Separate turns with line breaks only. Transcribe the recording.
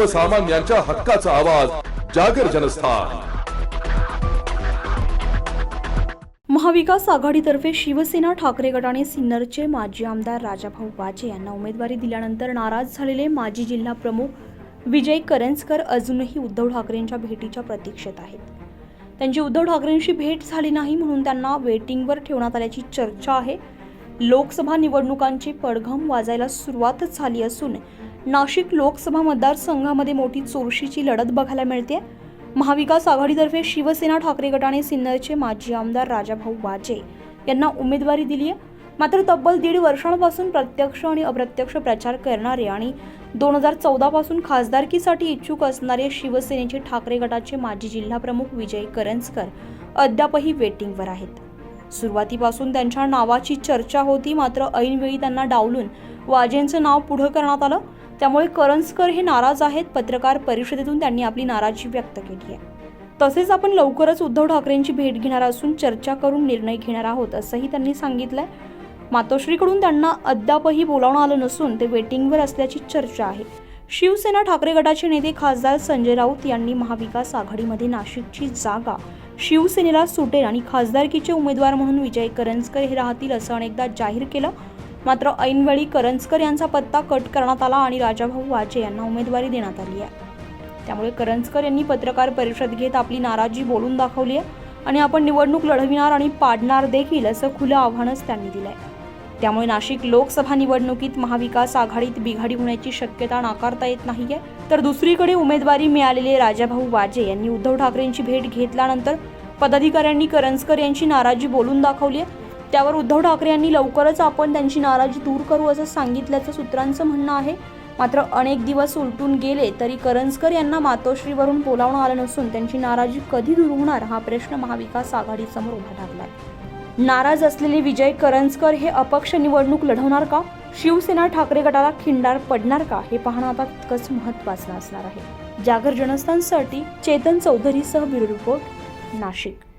सर्वसामान्यांच्या हक्काचा आवाज जागर जनस्थान.
महाविकास आघाडीतर्फे शिवसेना ठाकरे गटाने सिन्नरचे माजी आमदार राजाभाऊ वाजे यांना उमेदवारी दिल्यानंतर नाराज झालेले माजी जिल्हा प्रमुख विजय करंजकर अजूनही उद्धव ठाकरेंच्या भेटीच्या प्रतीक्षेत आहेत. त्यांची उद्धव ठाकरेंशी भेट झाली नाही म्हणून त्यांना वेटिंगवर ठेवण्यात आल्याची चर्चा आहे. लोकसभा निवडणुकांची पडघम वाजायला सुरुवातच झाली असून नाशिक लोकसभा मतदारसंघामध्ये मोठी चोरशीची लढत बघायला मिळते. महाविकास आघाडीतर्फे शिवसेना ठाकरे गटाने सिन्नरचे माजी आमदार राजाभाऊ वाजे यांना उमेदवारी दिली आहे. मात्र तब्बल दीड वर्षांपासून प्रत्यक्ष आणि अप्रत्यक्ष प्रचार करणारे आणि दोन हजार चौदापासून खासदारकीसाठी इच्छुक असणारे शिवसेनेचे ठाकरे गटाचे माजी जिल्हाप्रमुख विजय करंजकर अद्यापही वेटिंगवर आहेत. सुरुवातीपासून त्यांच्या नावाची चर्चा होती मात्र ऐनवेळी त्यांना डावलून वाजेंचं नाव पुढं करण्यात आलं. त्यामुळे करंजकर हे नाराज आहेत पत्रकार परिषदेतून त्यांनी आपली नाराजी व्यक्त केली आहे. तसेच आपण लवकरच उद्धव ठाकरेंची भेट घेणार असून चर्चा करून निर्णय घेणार आहोत असंही त्यांनी सांगितलंय. मातोश्रीकडून त्यांना अद्यापही बोलावणं आलं नसून ते वेटिंगवर असल्याची चर्चा आहे. शिवसेना ठाकरे गटाचे नेते खासदार संजय राऊत यांनी महाविकास आघाडीमध्ये नाशिकची जागा शिवसेनेला सुटेल आणि खासदारकीचे उमेदवार म्हणून विजय करंजकर हे राहतील असं अनेकदा जाहीर केलं. मात्र ऐनवेळी करंजकर यांचा पत्ता कट करण्यात आला आणि राजाभाऊ वाजे यांना उमेदवारी देण्यात आली आहे. त्यामुळे करंजकर यांनी पत्रकार परिषद घेत आपली नाराजी बोलून दाखवली आहे आणि आपण निवडणूक लढविणार आणि पाडणार देखील असं खुलं आव्हानच त्यांनी दिलं आहे त्यामुळे नाशिक लोकसभा निवडणुकीत महाविकास आघाडीत बिघाडी होण्याची शक्यता नाकारता येत नाहीये. तर दुसरीकडे उमेदवारी मिळालेले राजाभाऊ वाजे यांनी उद्धव ठाकरेंची भेट घेतल्यानंतर पदाधिकाऱ्यांनी करंजकर यांची नाराजी बोलून दाखवली आहे. त्यावर उद्धव ठाकरे यांनी लवकरच आपण त्यांची नाराजी दूर करू असं सांगितल्याचं सूत्रांचं म्हणणं आहे. मात्र अनेक दिवस उलटून गेले तरी करंजकर यांना मातोश्रीवरून बोलावणं आलं नसून त्यांची नाराजी कधी दूर होणार हा प्रश्न महाविकास आघाडीसमोर उभा ठाकलाय नाराज असलेले विजय करंजकर हे अपक्ष निवडणूक लढवणार का? शिवसेना ठाकरे गटाला खिंडार पडणार का? हे पाहणं आता तितकंच महत्वाचं असणार आहे. जागर जनस्थानसाठी चेतन चौधरीसह ब्युरो रिपोर्ट नाशिक.